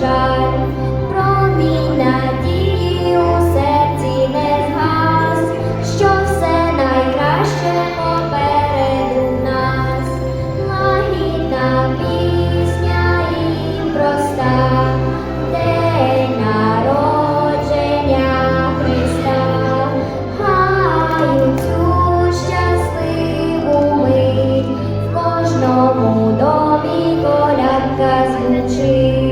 жаль, надії у серці не згас, що все найкраще попереду лагідна пісня і проста, день народження Христа, хаю цю щасливу в кожному домі колядка звучить.